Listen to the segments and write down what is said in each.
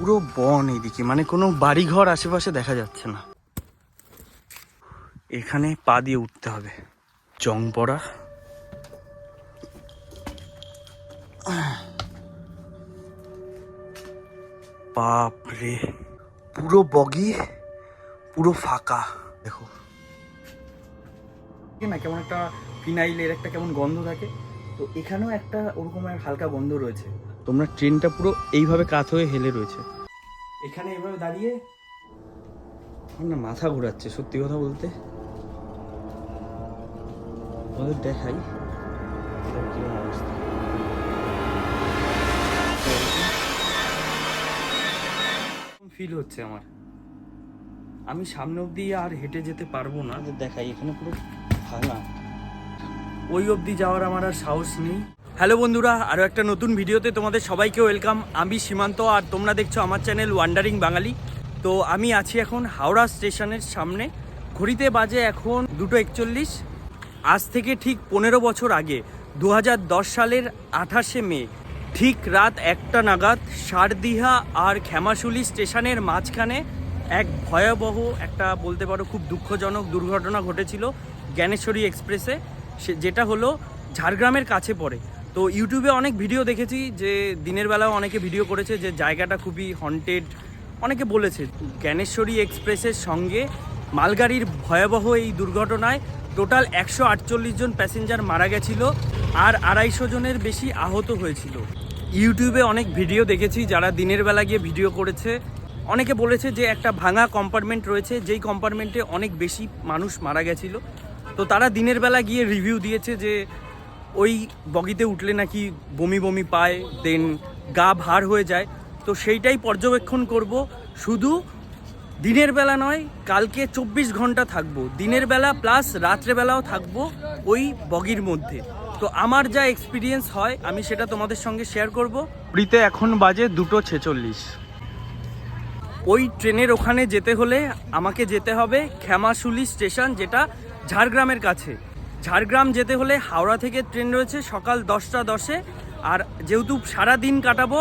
পুরো বন এদিকে মানে কোনো বাড়িঘর আশেপাশে দেখা যাচ্ছে না। এখানে পা দিয়ে উঠতে হবে। জং পড়া। বাপরে, পুরো বগি, পুরো ফাঁকা। দেখো। না, কেমন একটা ফিনাইলের একটা কেমন গন্ধ থাকে। তো এখানেও একটা ওরকমের হালকা গন্ধ রয়েছে। তোমরা ট্রেনটা পুরো এইভাবে কাত হয়ে হেলে রয়েছে। এখানে এইভাবে দাঁড়িয়ে? আমার না মাথা ঘোরাচ্ছে সত্যি কথা বলতে। তোমাদের দেখাই। কীরকম অবস্থা? ফিল হচ্ছে আমার। আমি সামনে অবধি আর হেঁটে যেতে পারব না। দেখাই এখানে পুরো ভাঙা। ওই অবধি যাওয়ার আমার আর সাহস নেই। হ্যালো বন্ধুরা আরও একটা নতুন ভিডিওতে তোমাদের সবাইকে ওয়েলকাম। আমি সীমান্ত, আর তোমরা দেখছ আমার চ্যানেল ওয়ান্ডারিং বাঙালি তো আমি আছি এখন হাওড়া স্টেশনের সামনে। ঘড়িতে বাজে এখন দুটো একচল্লিশ। আজ থেকে ঠিক পনেরো বছর আগে দু হাজার দশ সালের আঠাশে মে, ঠিক রাত একটা নাগাদ সারদিহা আর ক্ষেমাশুলি স্টেশনের মাঝখানে এক ভয়াবহ একটা বলতে পারো খুব দুঃখজনক দুর্ঘটনা ঘটেছিল জ্ঞানেশ্বরী এক্সপ্রেসে, সে যেটা হলো ঝাড়গ্রামের কাছে পড়ে। তো ইউটিউবে অনেক ভিডিও দেখেছি যে দিনের বেলাও অনেকে ভিডিও করেছে যে জায়গাটা খুবই হন্টেড অনেকে বলেছে, জ্ঞানেশ্বরী এক্সপ্রেসের সঙ্গে মালগাড়ির ভয়াবহ এই দুর্ঘটনায় টোটাল একশো আটচল্লিশ জন প্যাসেঞ্জার মারা গেছিল আর আড়াইশো জনের বেশি আহত হয়েছিল। ইউটিউবে অনেক ভিডিও দেখেছি যারা দিনের বেলা গিয়ে ভিডিও করেছে। অনেকে বলেছে যে একটা ভাঙা কম্পার্টমেন্ট রয়েছে, যেই কম্পার্টমেন্টে অনেক বেশি মানুষ মারা গেছিল। তো তারা দিনের বেলা গিয়ে রিভিউ দিয়েছে যে ওই বগিতে উঠলে নাকি বমি বমি পায় দেন গা ভার হয়ে যায়। তো সেইটাই পর্যবেক্ষণ করব। শুধু দিনের বেলা নয় কালকে চব্বিশ ঘণ্টা থাকব। দিনের বেলা প্লাস রাত্রেবেলাও থাকব ওই বগির মধ্যে। তো আমার যা এক্সপিরিয়েন্স হয় আমি সেটা তোমাদের সঙ্গে শেয়ার করব। পুরীতে এখন বাজে দুটো ছেচল্লিশ। ওই ট্রেনের ওখানে যেতে হলে আমাকে যেতে হবে ক্ষেমাশুলি স্টেশন যেটা ঝাড়গ্রামের কাছে। ঝাড়গ্রাম যেতে হলে হাওড়া থেকে ট্রেন রয়েছে সকাল দশটা দশে। আর যেহেতু সারা দিন কাটাবো,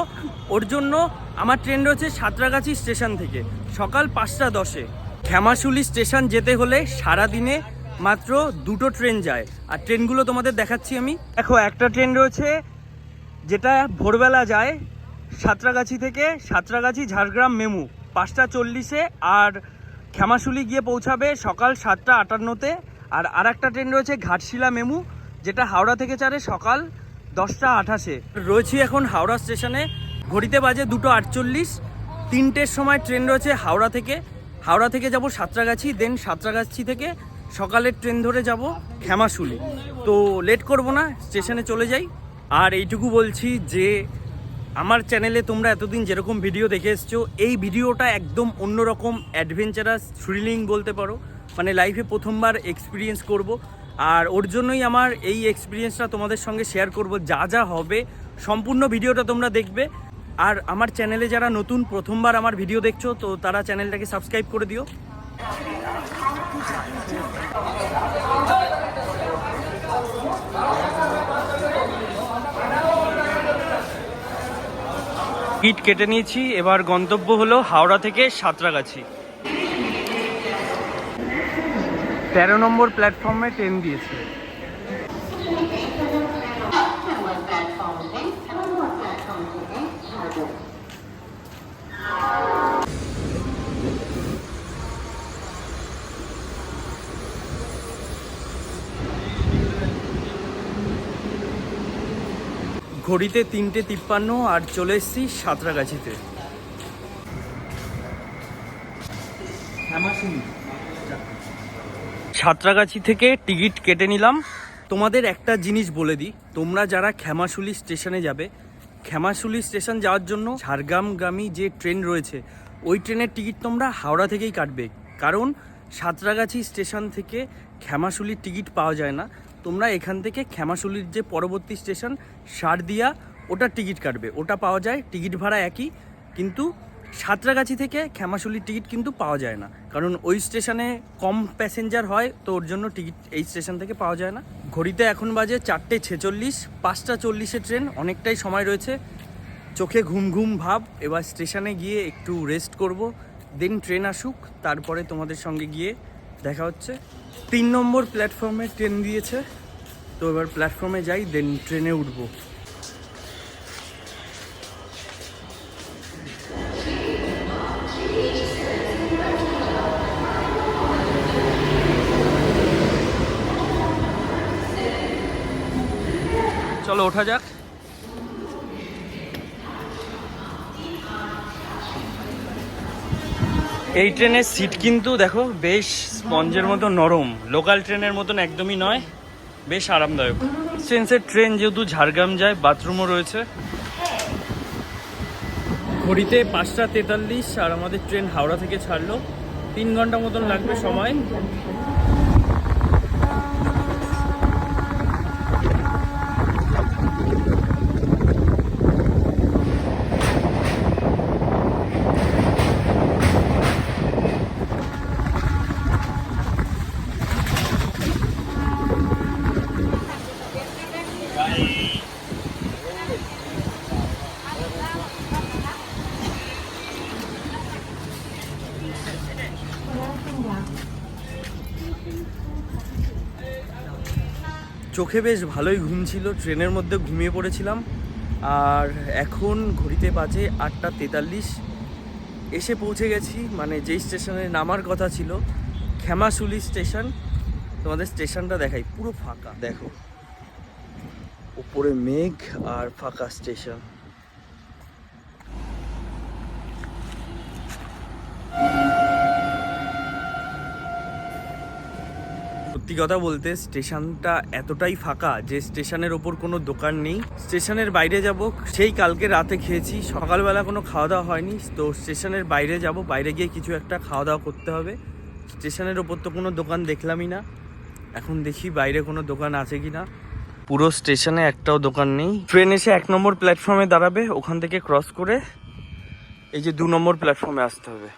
ওর জন্য আমার ট্রেন রয়েছে সাঁতরাগাছি স্টেশন থেকে, সকাল পাঁচটা দশে। ক্ষেমাশুলি স্টেশন যেতে হলে সারা দিনে মাত্র দুটো ট্রেন যায়। আর ট্রেনগুলো তোমাদের দেখাচ্ছি আমি। দেখো, একটা ট্রেন রয়েছে যেটা ভোরবেলা যায় সাঁতরাগাছি থেকে সাঁতরাগাছি ঝাড়গ্রাম মেমু। পাঁচটা চল্লিশে আর ক্ষেমাশুলি গিয়ে পৌঁছাবে সকাল সাতটা আটান্নতে। আর আর একটা ট্রেন রয়েছে ঘাটশিলা মেমু, যেটা হাওড়া থেকে চারে সকাল দশটা আঠাশে। রয়েছি এখন হাওড়া স্টেশনে, ঘড়িতে বাজে দুটো আটচল্লিশ, তিনটের সময় ট্রেন রয়েছে হাওড়া থেকে। হাওড়া থেকে যাব সাঁতরাগাছি, দেন সাঁতরাগাছি থেকে সকালের ট্রেন ধরে যাব ক্ষেমাশুলি। তো লেট করব না, স্টেশনে চলে যাই। আর এইটুকু বলছি যে, আমার চ্যানেলে তোমরা এতদিন যেরকম ভিডিও দেখে এসছো, এই ভিডিওটা একদম অন্যরকম অ্যাডভেঞ্চারাস, থ্রিলিং বলতে পারো। মানে লাইফে প্রথমবার এক্সপিরিয়েন্স করব। আর ওর জন্যই আমার এই এক্সপিরিয়েন্সটা তোমাদের সঙ্গে শেয়ার করব। যা যা হবে, সম্পূর্ণ ভিডিওটা তোমরা দেখবে। আর আমার চ্যানেলে যারা নতুন, প্রথমবার আমার ভিডিও দেখছ, তো তারা চ্যানেলটাকে সাবস্ক্রাইব করে দিও। টিকিট কেটে নিয়েছি। এবার গন্তব্য হলো হাওড়া থেকে সাঁতরাগাছি। তেরো নম্বর প্ল্যাটফর্মে ট্রেন দিয়েছে। ঘড়িতে তিনটে তিপ্পান্ন আর চলে এসেছি সাঁতরাগাছিতে। সাঁতরাগাছি থেকে টিকিট কেটে নিলাম। তোমাদের একটা জিনিস বলে দিই, তোমরা যারা ক্ষেমাশুলি স্টেশনে যাবে, ক্ষেমাশুলি স্টেশন যাওয়ার জন্য ঝাড়গ্রামগামী যে ট্রেন রয়েছে, ওই ট্রেনের টিকিট তোমরা হাওড়া থেকেই কাটবে। কারণ সাঁতরাগাছি স্টেশন থেকে ক্ষেমাশুলির টিকিট পাওয়া যায় না। তোমরা এখান থেকে ক্ষেমাশুলির যে পরবর্তী স্টেশন, সারদিয়া, ওটার টিকিট কাটবে। ওটা পাওয়া যায়, টিকিট ভাড়া একই, কিন্তু সাঁতরাগাছি থেকে ক্ষেমাশুলির টিকিট কিন্তু পাওয়া যায় না। কারণ ওই স্টেশনে কম প্যাসেঞ্জার হয়, তো ওর জন্য টিকিট এই স্টেশন থেকে পাওয়া যায় না। ঘড়িতে এখন বাজে চারটে ছেচল্লিশ, পাঁচটা চল্লিশে ট্রেন, অনেকটাই সময় রয়েছে। চোখে ঘুম ঘুম ভাব, এবার স্টেশনে গিয়ে একটু রেস্ট করব, দেন ট্রেন আসুক, তারপরে তোমাদের সঙ্গে গিয়ে দেখা হচ্ছে। তিন নম্বর প্ল্যাটফর্মে ট্রেন দিয়েছে, তো এবার প্ল্যাটফর্মে যাই, দেন ট্রেনে উঠবো। ওঠা যাক। এই ট্রেনের সিট কিন্তু দেখো, বেশ স্পঞ্জের মতো নরম। লোকাল ট্রেনের মতন একদমই নয়, বেশ আরামদায়ক। সেন্সের ট্রেন যেহেতু ঝাড়গ্রাম যায়, বাথরুমও রয়েছে। ঘড়িতে পাঁচটা তেতাল্লিশ আর আমাদের ট্রেন হাওড়া থেকে ছাড়লো। তিন ঘণ্টা মতন লাগবে সময়। চোখে বেশ ভালোই ঘুম ছিল, ট্রেনের মধ্যে ঘুমিয়ে পড়েছিলাম। আর এখন ঘড়িতে বাজে আটটা তেতাল্লিশ। এসে পৌঁছে গেছি মানে যেই স্টেশনে নামার কথা ছিল, খেমাশুলি স্টেশন। তোমাদের স্টেশনটা দেখাই, পুরো ফাঁকা। দেখো উপরে মেঘ আর ফাঁকা স্টেশন। সত্যি কথা বলতে স্টেশনটা এতটাই ফাঁকা যে স্টেশনের ওপর কোনো দোকান নেই। স্টেশনের বাইরে যাব, সেই কালকে রাতে খেয়েছি। সকালবেলা কোনো খাওয়া দাওয়া হয়নি, তো স্টেশনের বাইরে যাব, বাইরে গিয়ে কিছু একটা খাওয়া দাওয়া করতে হবে। স্টেশনের ওপর তো কোনো দোকান দেখলামই না। এখন দেখি বাইরে কোনো দোকান আছে কি না পুরো স্টেশনে একটাও দোকান নেই। ট্রেন এসে এক নম্বর প্ল্যাটফর্মে দাঁড়াবে, ওখান থেকে ক্রস করে এই যে দু নম্বর প্ল্যাটফর্মে আসতে হবে।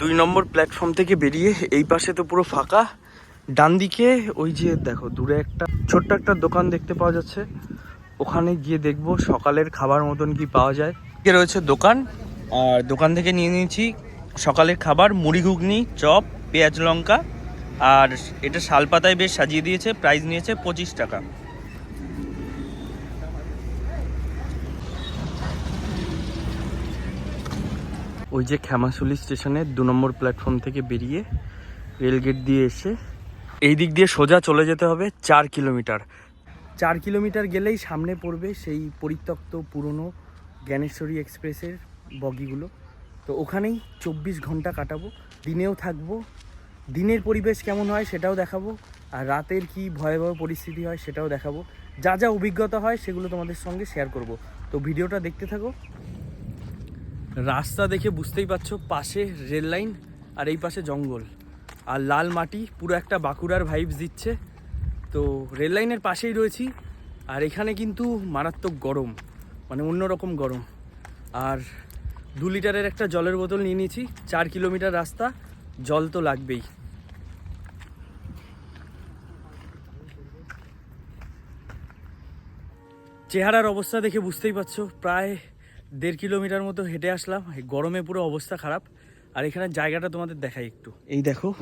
দুই নম্বর প্ল্যাটফর্ম থেকে বেরিয়ে এই পাশে তো পুরো ফাঁকা। ডান দিকে ওই যে দেখো, দূরে একটা ছোট্ট একটা দোকান দেখতে পাওয়া যাচ্ছে। ওখানে গিয়ে দেখব সকালের খাবার মতন কি পাওয়া যায়। এদিকে রয়েছে দোকান, আর দোকান থেকে নিয়ে নিয়েছি সকালের খাবার, মুড়ি ঘুগনি, চপ, পেঁয়াজ লঙ্কা, আর এটা শালপাতায় বেশ সাজিয়ে দিয়েছে প্রাইস নিয়েছে পঁচিশ টাকা। ওই যে খেমাশুলি স্টেশনের দু নম্বর প্ল্যাটফর্ম থেকে বেরিয়ে রেলগেট দিয়ে এসে এই দিক দিয়ে সোজা চলে যেতে হবে চার কিলোমিটার চার কিলোমিটার গেলেই সামনে পড়বে সেই পরিত্যক্ত পুরনো জ্ঞানেশ্বরী এক্সপ্রেসের বগিগুলো। তো ওখানেই চব্বিশ ঘণ্টা কাটাবো, দিনেও থাকব। দিনের পরিবেশ কেমন হয় সেটাও দেখাবো, আর রাতের কি ভয়াবহ পরিস্থিতি হয় সেটাও দেখাবো। যা যা অভিজ্ঞতা হয় সেগুলো তোমাদের সঙ্গে শেয়ার করব। তো ভিডিওটা দেখতে থাকো। রাস্তা দেখে বুঝতেই পারছ, পাশে রেল লাইন আর এই পাশে জঙ্গল। আর লাল মাটি, পুরো একটা বাঁকুড়ার ভাইবস দিচ্ছে। তো রেল লাইনের পাশেই রয়েছি, আর এখানে কিন্তু মারাত্মক গরম মানে অন্যরকম গরম। আর দু লিটারের একটা জলের বোতল নিয়ে নিয়েছি, চার কিলোমিটার রাস্তা, জল তো লাগবেই। চেহারার অবস্থা দেখে বুঝতেই পারছ, প্রায় দেড় কিলোমিটার মতো হেঁটে আসলাম। গরমে পুরো অবস্থা খারাপ। আর এখানে জায়গাটা তোমাদের দেখাই একটু। এই দেখো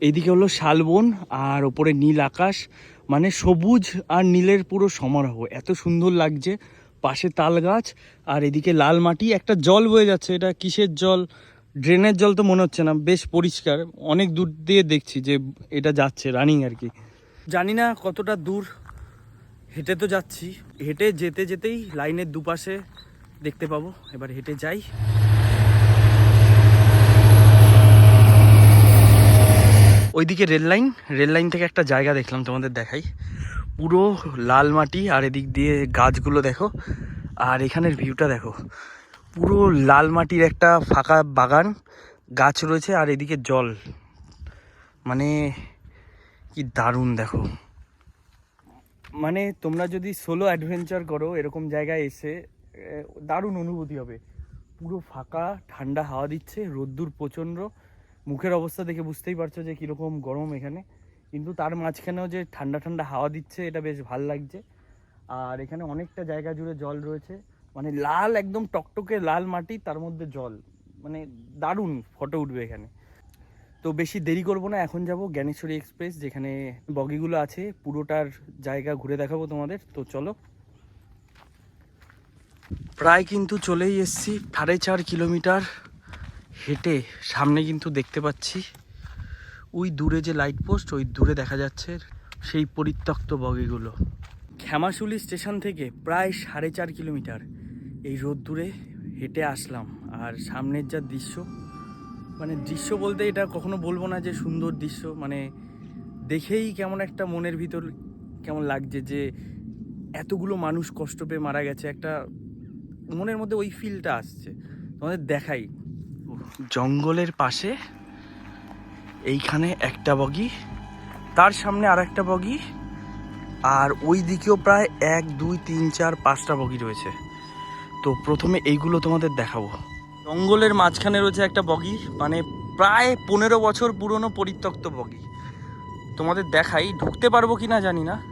এইদিকে হলো শালবন আর ওপরে নীল আকাশ। মানে সবুজ আর নীলের পুরো সমারোহ। এত সুন্দর লাগছে। পাশে তাল গাছ আর এদিকে লাল মাটি। একটা জল বয়ে যাচ্ছে। এটা কিসের জল? ড্রেনের জল তো মনে হচ্ছে না। বেশ পরিষ্কার। অনেক দূর দিয়ে দেখছি যে এটা যাচ্ছে রানিং আর কি। জানি না কতটা দূর। হেঁটে তো যাচ্ছি। হেঁটে যেতে যেতেই লাইনের দুপাশে দেখতে পাবো। এবার হেঁটে যাই। ওইদিকে রেল লাইন রেল লাইন থেকে একটা জায়গা দেখলাম তোমাদের দেখাই। পুরো লাল মাটি আর এদিক দিয়ে গাছগুলো দেখো। আর এখানের ভিউটা দেখো। পুরো লাল মাটির একটা ফাঁকা বাগান, গাছ রয়েছে আর এদিকে জল। মানে কি দারুণ দেখো। মানে তোমরা যদি সোলো অ্যাডভেঞ্চার করো, এরকম জায়গায় এসে দারুণ অনুভূতি হবে। পুরো ফাঁকা, ঠান্ডা হাওয়া দিচ্ছে, রোদ্দুর প্রচণ্ড। মুখের অবস্থা দেখে বুঝতেই পারছ যে কীরকম গরম এখানে। কিন্তু তার মাঝখানেও যে ঠান্ডা ঠান্ডা হাওয়া দিচ্ছে, এটা বেশ ভালো লাগছে। আর এখানে অনেকটা জায়গা জুড়ে জল রয়েছে। মানে লাল, একদম টকটকে লাল মাটি, তার মধ্যে জল। মানে দারুণ ফটো উঠবে এখানে। তো বেশি দেরি করব না, এখন যাব জ্ঞানেশ্বরী এক্সপ্রেস, যেখানে বগিগুলো আছে। পুরোটার জায়গা ঘুরে দেখাবো তোমাদের। তো চলো। প্রায় কিন্তু চলেই এসেছি, সাড়ে চার কিলোমিটার হেঁটে সামনে কিন্তু দেখতে পাচ্ছি ওই দূরে যে লাইট পোস্ট ওই দূরে দেখা যাচ্ছে সেই পরিত্যক্ত বগিগুলো। ক্ষেমাশুলি স্টেশন থেকে প্রায় সাড়ে চার কিলোমিটার এই রোদ্দুরে হেঁটে আসলাম। আর সামনের যা দৃশ্য মানে দৃশ্য বলতে এটা কখনো বলব না যে সুন্দর দৃশ্য মানে দেখেই কেমন একটা মনের ভিতর কেমন লাগছে যে এতগুলো মানুষ কষ্ট পেয়ে মারা গেছে। একটা মনের মধ্যে ওই ফিলটা আসছে। তোমাদের দেখাই। জঙ্গলের পাশে এইখানে একটা বগি, তার সামনে আর একটা বগি, আর ওই দিকেও প্রায় এক, দুই, তিন, চার, পাঁচটা বগি রয়েছে। তো প্রথমে এইগুলো তোমাদের দেখাবো। জঙ্গলের মাঝখানে রয়েছে একটা বগি মানে প্রায় পনেরো বছর পুরনো পরিত্যক্ত বগি। তোমাদের দেখাই, ঢুকতে পারব কি না জানি না।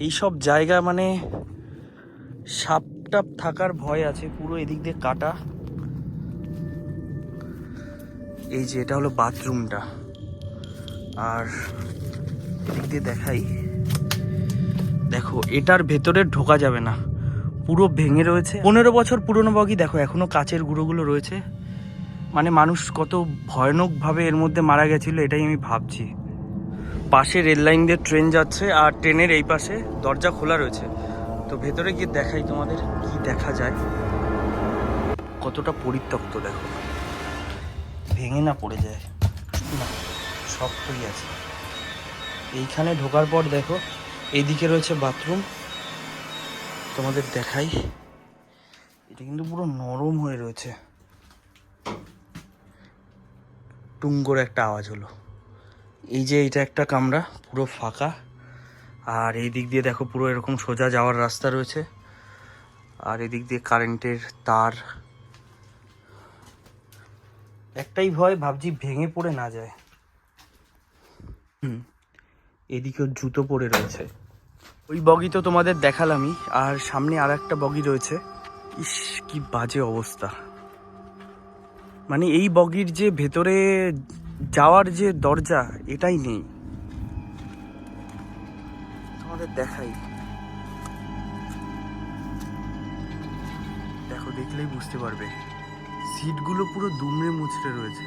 এইসব জায়গা মানে সাপ টাপ থাকার ভয় আছে, পুরো এদিক দিয়ে কাটা। এই যে, এটা হলো বাথরুমটা। আর এদিক দিয়ে দেখাই। দেখো, এটার ভেতরে ঢোকা যাবে না। পুরো ভেঙে রয়েছে। পনেরো বছর পুরনো বগি, দেখো, এখনও কাচের গুঁড়োগুলো রয়েছে। মানে মানুষ কত ভয়ানকভাবে এর মধ্যে মারা গেছিল, এটাই আমি ভাবছি। পাশে রেল লাইন দিয়ে ট্রেন যাচ্ছে, আর ট্রেনের এই পাশে দরজা খোলা রয়েছে। তো ভেতরে গিয়ে দেখাই তোমাদের কি দেখা যায়। কতটা পরিত্যক্ত দেখো। ভেঙে না পড়ে যায়। না, শক্তই আছে। এইখানে ঢোকার পর দেখো এইদিকে রয়েছে বাথরুম। তোমাদের দেখাই। এটা কিন্তু পুরো নরম হয়ে রয়েছে। টুঙ্গোর একটা আওয়াজ হলো। এই যে এটা একটা কামরা, পুরো ফাঁকা। আর এই দিক দিয়ে দেখো পুরো এরকম সোজা যাওয়ার রাস্তা রয়েছে। আর এদিক দিয়ে কারেন্টের তার। একটাই ভয়, ভাবছি ভেঙে পড়ে না যায়। হুম, এদিকেও জুতো পড়ে রয়েছে। ওই বগি তো তোমাদের দেখালামই, আর সামনে আর একটা বগি রয়েছে। ইস, কি বাজে অবস্থা। মানে এই বগির যে ভেতরে যাওয়ার যে দরজা, এটাই নেই। তোমাদের দেখাই। দেখো, দেখলেই বুঝতে পারবে। সিটগুলো পুরো দুমড়ে মুচড়ে রয়েছে।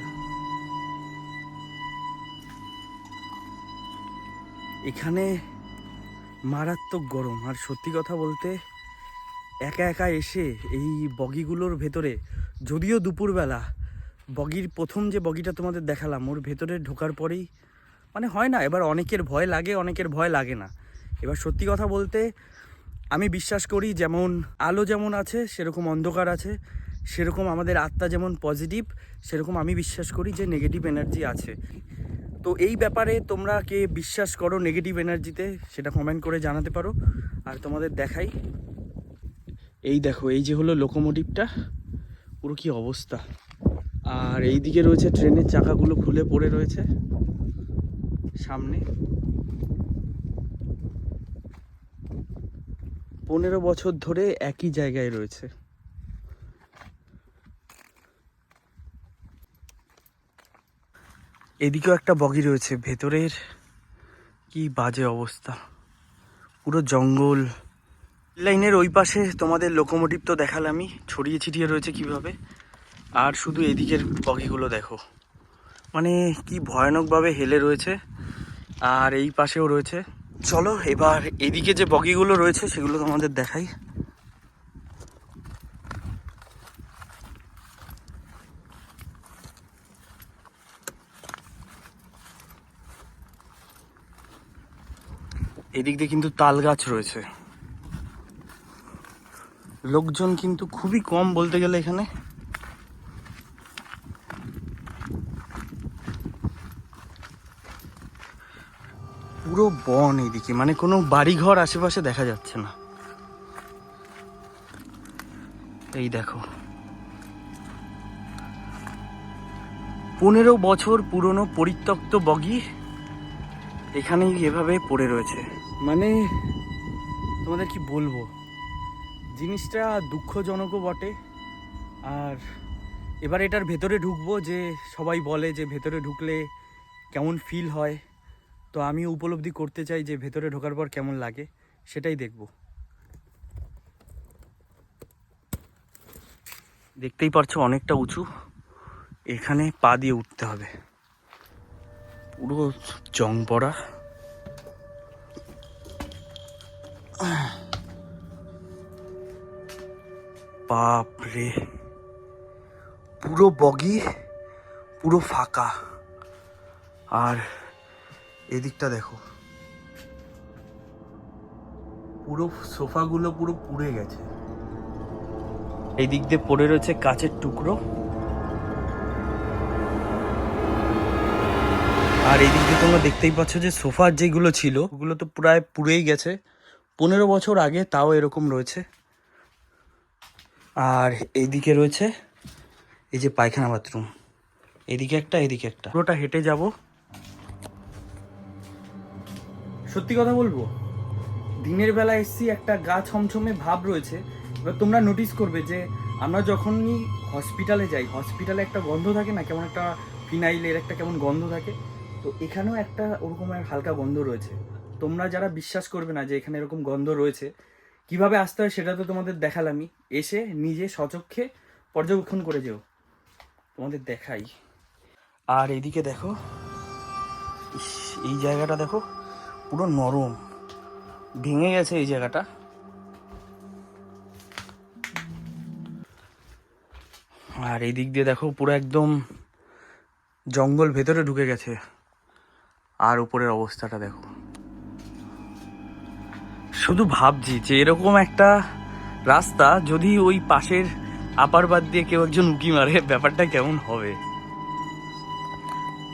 এখানে মারাত্মক গরম। আর সত্যি কথা বলতে, একা একা এসে এই বগিগুলোর ভেতরে, যদিও দুপুরবেলা, বগির প্রথম যে বগিটা তোমাদের দেখালাম, ওর ভেতরে ঢোকার পরেই মানে হয় না, এবার অনেকের ভয় লাগে, অনেকের ভয় লাগে না। এবার সত্যি কথা বলতে, আমি বিশ্বাস করি যেমন আলো যেমন আছে, সেরকম অন্ধকার আছে, সেরকম আমাদের আত্মা যেমন পজিটিভ সেরকম আমি বিশ্বাস করি যে নেগেটিভ এনার্জি আছে। তো এই ব্যাপারে তোমরা কে বিশ্বাস করো নেগেটিভ এনার্জিতে সেটা কমেন্ট করে জানাতে পারো। আর তোমাদের দেখাই। এই দেখো, এই যে হলো লোকোমোটিভটা পুরো কি অবস্থা। আর এই দিকে রয়েছে ট্রেনের চাকাগুলো খুলে পড়ে রয়েছে, সামনে। পনেরো বছর ধরে একই জায়গায় রয়েছে। এদিকেও একটা বগি রয়েছে, ভেতরের কি বাজে অবস্থা। পুরো জঙ্গল। লাইনের ওই পাশে তোমাদের লোকোমোটিভ তো দেখালামই, ছড়িয়ে ছিটিয়ে রয়েছে কীভাবে। আর শুধু এদিকের বগিগুলো দেখো। মানে কি ভয়ানকভাবে হেলে রয়েছে, আর এই পাশেও রয়েছে। চলো, এবার এদিকে যে বগিগুলো রয়েছে, সেগুলো তোমাদের দেখাই। এদিক দিয়ে কিন্তু তাল গাছ রয়েছে। লোকজন কিন্তু খুবই কম বলতে গেলে এখানে। পুরো বন এদিকে মানে কোনো বাড়িঘর আশেপাশে দেখা যাচ্ছে না। এই দেখো। পনেরো বছর পুরনো পরিত্যক্ত বগি এখানেই এভাবে পড়ে রয়েছে। মানে তোমাদের কি বলব? জিনিসটা দুঃখজনকও বটে। আর এবার এটার ভেতরে ঢুকবো যে সবাই বলে যে ভেতরে ঢুকলে কেমন ফিল হয়। তো আমি উপলব্ধি করতে চাই যে ভেতরে ঢোকার পর কেমন লাগে, সেটাই দেখব। দেখতেই পারছ অনেকটা উঁচু, এখানে পা দিয়ে উঠতে হবে। পুরো জং পড়া। বাপরে পুরো বগি, পুরো ফাঁকা। আর এদিকটা দেখো। পুরো সোফাগুলো পুরো পুড়ে গেছে। এই দিক দিয়ে পড়ে রয়েছে কাচের টুকরো। আর এই দিক দিয়ে তোমরা দেখতেই পাচ্ছ যে সোফার যেগুলো ছিল, ওগুলো তো প্রায় পুড়েই গেছে। পনেরো বছর আগে তাও এরকম রয়েছে। আর এইদিকে রয়েছে এই যে পায়খানা বাথরুম। এদিকে একটা এদিকে একটা। পুরোটা হেঁটে যাব। সত্যি কথা বলব? দিনের বেলা এসছি, একটা গা ছমছমে ভাব রয়েছে। এবার তোমরা নোটিস করবে যে, আমরা যখনই হসপিটালে যাই হসপিটালে একটা গন্ধ থাকে না? কেমন একটা ফিনাইলের একটা কেমন গন্ধ থাকে? তো এখানেও একটা ওরকম হালকা গন্ধ রয়েছে। তোমরা যারা বিশ্বাস করবে না যে এখানে এরকম গন্ধ রয়েছে, কীভাবে আসতে হয় সেটা তো তোমাদের দেখালামই। এসে নিজে সচক্ষে পর্যবেক্ষণ করে যেও। তোমাদের দেখাই। আর এদিকে দেখো এই জায়গাটা দেখো। পুরো নরম। ভেঙে গেছে এই জায়গাটা। আর এই দিক দিয়ে দেখো, পুরো একদম জঙ্গল ভেতরে ঢুকে গেছে। আর উপরের অবস্থাটা দেখো। শুধু ভাবছি যে এরকম একটা রাস্তা যদি ওই পাশের আপার বাদ দিয়ে কেউ একজন উকি মারে, ব্যাপারটা কেমন হবে?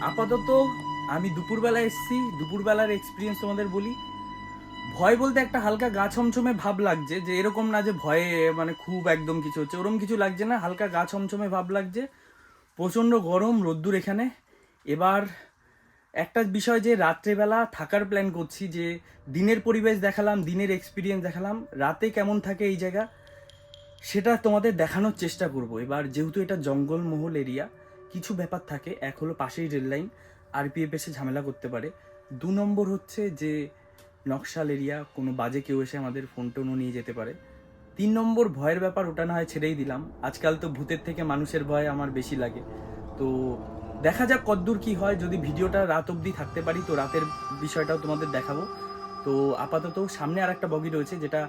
আপাতত আমি দুপুরবেলা এসেছি, দুপুরবেলার এক্সপিরিয়েন্স তোমাদের বলি। ভয় বলতে একটা হালকা গা ছমছমে ভাব লাগছে যে এরকম না যে ভয়ে মানে খুব একদম কিছু হচ্ছে ওরকম কিছু লাগছে না, হালকা গা ছমছমে ভাব লাগছে। প্রচণ্ড গরম, রোদ্দুর এখানে। এবার একটা বিষয় যে রাত্রেবেলা থাকার প্ল্যান করছি যে দিনের পরিবেশ দেখালাম, দিনের এক্সপিরিয়েন্স দেখালাম, রাতে কেমন থাকে এই জায়গা, সেটা তোমাদের দেখানোর চেষ্টা করব। এবার যেহেতু এটা জঙ্গলমহল এরিয়া কিছু ব্যাপার থাকে, এক হলো পাশেই রেল লাইন আরপিএফ এসে ঝামেলা করতে পারে। দু নম্বর হচ্ছে যে, নকশাল এরিয়া, কোনো বাজে কেউ এসে আমাদের ফোন টোনও নিয়ে যেতে পারে। তিন নম্বর ভয়ের ব্যাপার ওটা না হয় ছেড়েই দিলাম। আজকাল তো ভূতের থেকে মানুষের ভয় আমার বেশি লাগে। তো দেখা যাক কদ্দূর কি হয়। যদি ভিডিওটা রাত অবধি থাকতে পারি, তো রাতের বিষয়টাও তোমাদের দেখাবো। তো আপাতত সামনে আর একটা বগি রয়েছে, যেটা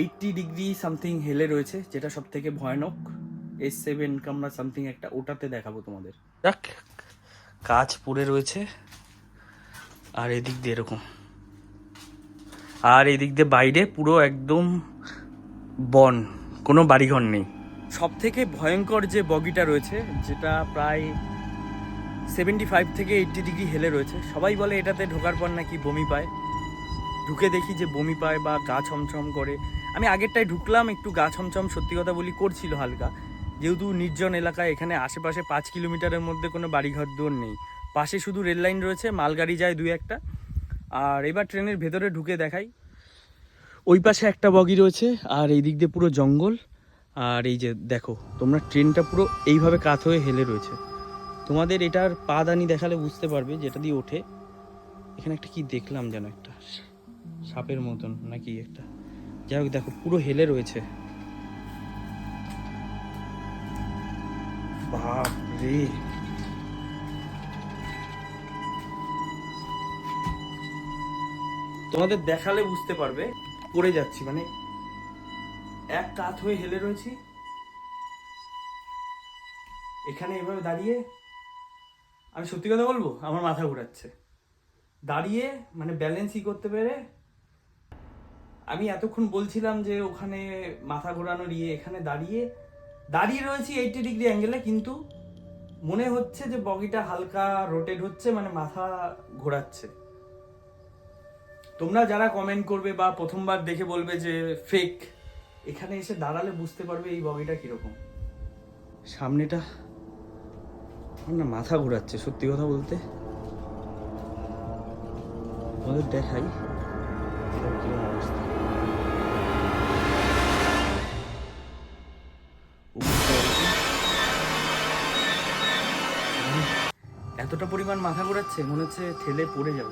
এইটটি ডিগ্রি সামথিং হেলে রয়েছে, যেটা সব থেকে ভয়ানক এস সেভেন কামরা সামথিং একটা ওটাতে দেখাবো তোমাদের। যাক কাজ পড়ে রয়েছে। আর এদিক দিয়ে এরকম। আর এদিক দিয়ে বাইরে পুরো একদম বন, কোনো বাড়িঘর নেই। সব থেকে ভয়ঙ্কর যে বগিটা রয়েছে, যেটা প্রায় সেভেন্টি ফাইভ থেকে এইটটি ডিগ্রি হেলে রয়েছে, সবাই বলে এটাতে ঢোকার পর নাকি বমি পায়। ঢুকে দেখি যে বমি পায় বা গা ছমছম করে। আমি আগেরটায় ঢুকলাম, একটু গা ছমছম সত্যি কথা বলি, করছিল হালকা। যেহেতু নির্জন এলাকায় এখানে আশেপাশে পাঁচ কিলোমিটারের মধ্যে কোনো বাড়িঘর দোর নেই। পাশে শুধু রেল লাইন রয়েছে, মালগাড়ি যায় দুই একটা। আর এবার ট্রেনের ভেতরে ঢুকে দেখাই। ওই পাশে একটা বগি রয়েছে, আর এই দিক দিয়ে পুরো জঙ্গল। আর এই যে দেখো, তোমরা ট্রেনটা পুরো এইভাবে কাত হয়ে হেলে রয়েছে। তোমাদের এটার পাদানি দেখালে বুঝতে পারবে, যেটা দিয়ে ওঠে। এখানে একটা কি দেখলাম যেন একটা, সাপের মতন নাকি একটা। যাই হোক, দেখো, পুরো হেলে রয়েছে। বাপ তোমাদের দেখালে বুঝতে পারবে, পড়ে যাচ্ছি মানে এক কাত হয়ে হেলে রয়েছি। এখানে এভাবে দাঁড়িয়ে আমি সত্যি কথা বলব, আমার মাথা ঘুরাচ্ছে। দাঁড়িয়ে মানে ব্যালেন্সই করতে পেরে আমি এতক্ষণ বলছিলাম যে ওখানে মাথা ঘোরানোর ইয়ে এখানে দাঁড়িয়ে দাঁড়িয়ে রয়েছি এইটি ডিগ্রি অ্যাঙ্গেলে কিন্তু মনে হচ্ছে যে বগিটা হালকা রোটেট হচ্ছে মানে মাথা ঘোরাচ্ছে। তোমরা যারা কমেন্ট করবে বা প্রথমবার দেখে বলবে যে ফেক এখানে এসে দাঁড়ালে বুঝতে পারবে এই বগিটা কীরকম। সামনেটা না মাথা ঘোরাচ্ছে, সত্যি কথা বলতে। তোমাদের দেখাই। এতটা পরিমাণ মাথা ঘোরাচ্ছে মনে হচ্ছে ঠেলে পড়ে যাব।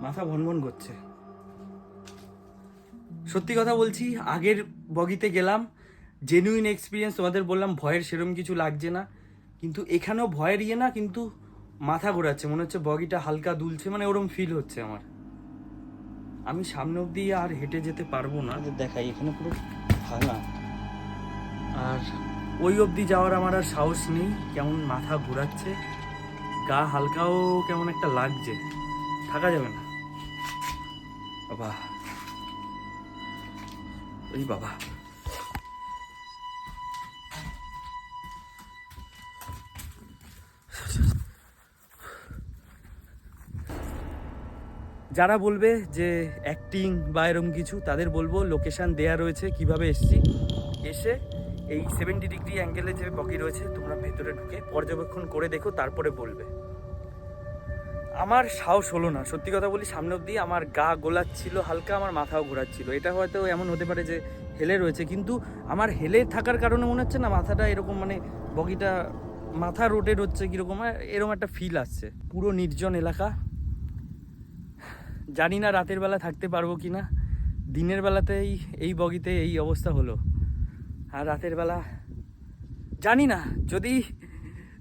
মাথা ভনভন করছে। সত্যি কথা বলছি আগের বগিতে গেলাম জেনুইন এক্সপিরিয়েন্স তোমাদের বললাম ভয়ের সেরম কিছু লাগছে না। কিন্তু এখানেও ভয়ের ইয়ে না কিন্তু মাথা ঘোরাচ্ছে মনে হচ্ছে বগিটা হালকা দুলছে মানে ওরম ফিল হচ্ছে আমার। আমি সামনে অব্দি আর হেঁটে যেতে পারব না। দেখাই এখানে পুরো ভাঙা। আর ওই অবধি যাওয়ার আমার আর সাহস নেই। কেমন মাথা ঘোরাচ্ছে। গা হালকাও কেমন একটা লাগছে। থাকা যাবে না। বাবা। ওই বাবা। যারা বলবে যে অ্যাক্টিং বা এরকম কিছু, তাদের বলব লোকেশান দেয়া রয়েছে, কীভাবে এসছি। এসে এই সেভেন্টি ডিগ্রি অ্যাঙ্গেলে যে বগি রয়েছে, তোমরা ভেতরে ঢুকে পর্যবেক্ষণ করে দেখো, তারপরে বলবে। আমার সাহস হলো না, সত্যি কথা বলি, সামনে অব্দি আমার গা গোলাচ্ছিল, হালকা আমার মাথাও ঘোরাচ্ছিল। এটা হয়তো এমন হতে পারে যে হেলে রয়েছে, কিন্তু আমার হেলে থাকার কারণে মনে হচ্ছে না, মাথাটা এরকম মানে বগিটা মাথা রোটেট হচ্ছে কীরকম এরকম একটা ফিল আসছে। পুরো নির্জন এলাকা। জানি না রাতের বেলা থাকতে পারব কি না দিনের বেলাতেই এই বগিতে এই অবস্থা হলো। আর রাতের বেলা, জানি না, যদি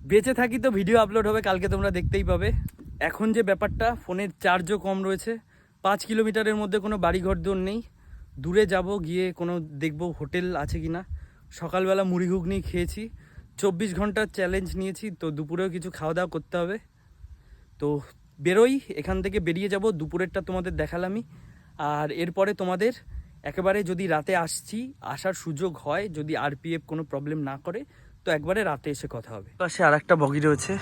বেঁচে থাকি তো ভিডিও আপলোড হবে, কালকে তোমরা দেখতেই পাবে। এখন যে ব্যাপারটা, ফোনের চার্জও কম রয়েছে। পাঁচ কিলোমিটারের মধ্যে কোনো বাড়িঘর দৌড় নেই। দূরে যাব, গিয়ে কোনো দেখব হোটেল আছে কি না সকালবেলা মুড়ি ঘুগনি খেয়েছি। চব্বিশ ঘণ্টার চ্যালেঞ্জ নিয়েছি, তো দুপুরেও কিছু খাওয়া দাওয়া করতে হবে। তো বেরোই, এখান থেকে বেরিয়ে যাব। দুপুরেরটা তোমাদের দেখালামই। আর এরপরে তোমাদের একেবারে যদি রাতে আসছি, আসার সুযোগ হয়, যদি আরপিএফ কোনো প্রবলেম না করে, তো একবারে রাতে এসে কথা হবে। পাশে আর একটা বগি রয়েছে।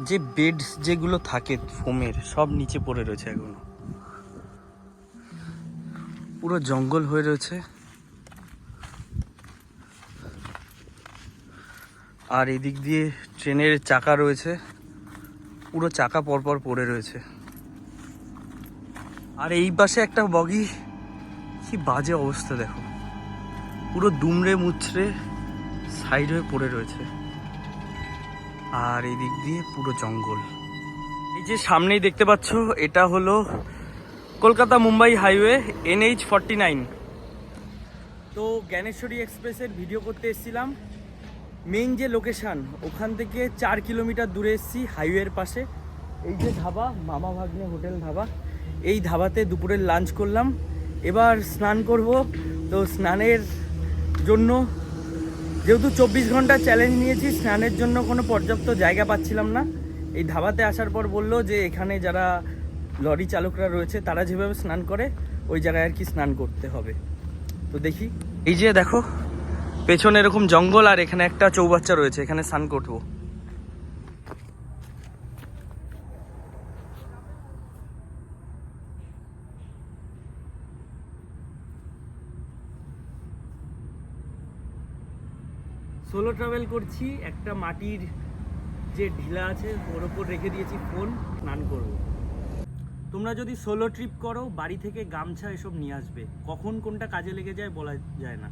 যে বেড যেগুলো থাকে ফোমের সব নিচে পড়ে রয়েছে এখনও। পুরো জঙ্গল হয়ে রয়েছে। আর এদিক দিয়ে ট্রেনের চাকা রয়েছে। পুরো চাকা পরপর পড়ে রয়েছে। আর এই পাশে একটা বগি। কি বাজে অবস্থা, দেখো। পুরো দুমড়ে মুচড়ে সাইড হয়ে পড়ে রয়েছে। আর এই দিক দিয়ে পুরো জঙ্গল। এই যে সামনেই দেখতে পাচ্ছ, এটা হলো Kolkata Mumbai highway, NH forty nine. তো জ্ঞানেশ্বরী এক্সপ্রেসের ভিডিও করতে এসেছিলাম। মেইন যে লোকেশান, ওখান থেকে চার কিলোমিটার দূরে এসেছি হাইওয়ের পাশে। এই যে ধাবা, মামা ভাগ্নে হোটেল ধাবা। এই ধাবাতে দুপুরের লাঞ্চ করলাম। এবার স্নান করব। তো স্নানের জন্য যেহেতু চব্বিশ ঘণ্টা চ্যালেঞ্জ নিয়েছি, স্নানের জন্য কোনো পর্যাপ্ত জায়গা পাচ্ছিলাম না। এই ধাবাতে আসার পর বলল যে এখানে যারা লরি চালকরা রয়েছে, তারা যেভাবে স্নান করে, ওই জায়গায় আর কি স্নান করতে হবে। তো দেখি। এই যে দেখো, পেছনে এরকম জঙ্গল আর এখানে একটা চৌবাচ্চা রয়েছে, এখানে স্নান করব সোলো ট্রাভেল করছি, একটা মাটির যে ঢিলা আছে, ওর ওপর রেখে দিয়েছি ফোন স্নান করব। তোমরা যদি সোলো ট্রিপ করো, বাড়ি থেকে গামছা এসব নিয়ে আসবে। কখন কোনটা কাজে লেগে যায় বলা যায় না।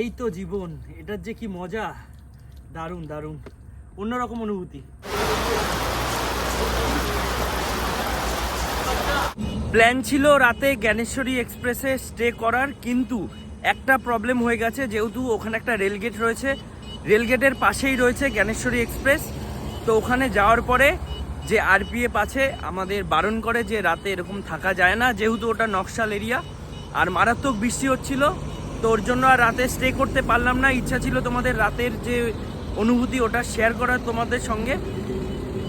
এই তো জীবন, এটার যে কি মজা। দারুণ দারুণ। অন্যরকম অনুভূতি। প্ল্যান ছিল রাতে জ্ঞানেশ্বরী এক্সপ্রেসে স্টে করার, কিন্তু একটা প্রবলেম হয়ে গেছে, যেহেতু ওখানে একটা রেলগেট রয়েছে। রেলগেটের পাশেই রয়েছে জ্ঞানেশ্বরী এক্সপ্রেস। তো ওখানে যাওয়ার পরে যে আরপিএফ আছে, আমাদের বারণ করে যে রাতে এরকম থাকা যায় না, যেহেতু ওটা নকশাল এরিয়া। আর মারাত্মক বৃষ্টি হচ্ছিল, তো ওর জন্য আর রাতে স্টে করতে পারলাম না। ইচ্ছা ছিল তোমাদের রাতের যে অনুভূতি, ওটা শেয়ার করার তোমাদের সঙ্গে।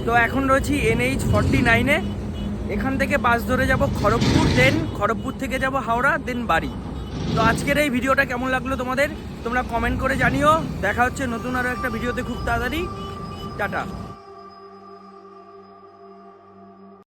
তো এখন রয়েছি এনএইচ ফর্টি নাইনে এখান থেকে বাস ধরে যাব খড়গপুর দেন খড়গপুর থেকে যাব হাওড়া দেন বাড়ি। তো আজকের এই ভিডিওটা কেমন লাগল তোমাদের? তোমরা কমেন্ট করে জানিও। দেখা হচ্ছে নতুন আরও একটা ভিডিওতে খুব তাড়াতাড়ি। টাটা।